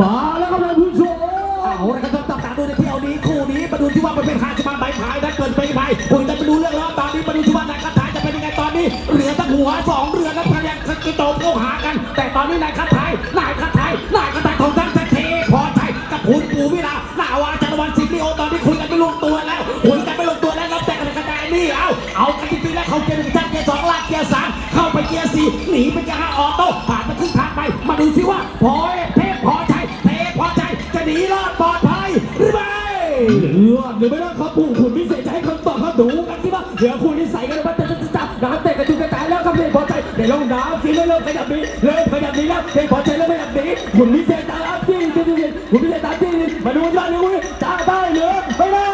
มาแล้วครับท่านผู้ชมเอาละครับต้องตาดูในเที่ยวนี้คู่นี้มาดูที่ว่ามันเป็นใครจะมาใบพายนั้เกินไปไหมคุณจะไปดูเรื่องแล้วตอนนี้มาดูที่ว่านายคาถาจะเป็นยังไงตอนนี้เรือตั้งหัวสองเรือนั้นพยายามกระโจมเข้าหากัน แต่ตอนนี้นายคาถานายคาถานายคาถาของท่านเทพอใจกับคุณปู่วิลาหน้าวาจันทวันสิงห์ลีโอตอนนี้คุยกันไม่ลงตัวแล้วคุยกันไม่ลงตัวแล้วรับแต่กันกระจายนี่เอาเอากันจริงๆแล้วเขาเกียร์หนึ่งเกียร์สองลากเกียร์สามเข้าไปเกียร์สี่หนีไปเกียร์ห้าออโต้ผ่านมาครึ่งทางไป มาดูสิว่าพอเท หรือไม่รอดครับผู้ขุนพิเศษจะให้คำตอบครับดูกันสิว่าเดี๋ยวคู่นี้ใส่กันเลยว่าจะจะจับน้ำเตะกระจุกกระจายแล้วครับเด็กพอใจเดี๋ยวลงน้ำสิเริ่มขยับหนีเริ่มขยับหนีแล้วเด็กพอใจเริ่มขยับนีขุนพิเศษตามที่ที่ที่ขุนพิเศษตามที่มาดูยอดเลยวุ้ยจ้าได้หรือไม่ได้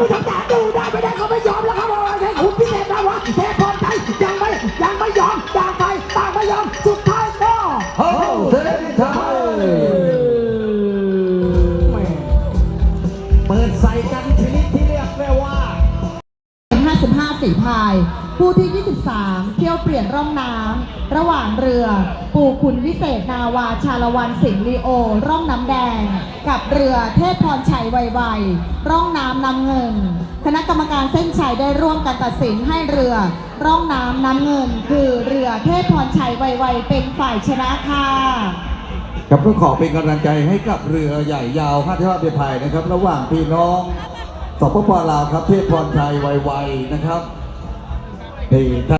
ผู้ชมจ๋าดูได้ไม่ได้เขาไม่ยอมแล้วครับว่าให้คุณพิเศษนะวะเทพพอใจยังไม่ยังไม่ยอมต่างไปต่างไม่ยอมสุดท้ายก็เฮ้ยเส้นไทย กันชนิดที่เรียกได้ว่า55ฝีพาย ผู้ที่ 23 เที่ยวเปลี่ยนร่องน้ำ ระหว่างเรือ ปู่ขุนวิเศษนาวาชาละวันสิงห์ลีโอ ร่องน้ำแดง กับเรือเทพพรชัยไวๆร่องน้ำน้ำเงิน คณะกรรมการเส้นชัยได้ร่วมกันตัดสินให้เรือ ร่องน้ำน้ำเงิน คือเรือเทพพรชัยไวๆเป็นฝ่ายชนะค่ะ ครับก็ขอเป็นกำลังใจให้กับเรือใหญ่ยาวห้าที่ว่าเบียพายนะครับ ระหว่างพี่น้องสปปลาวครับเทพพรชัยไวๆนะครับ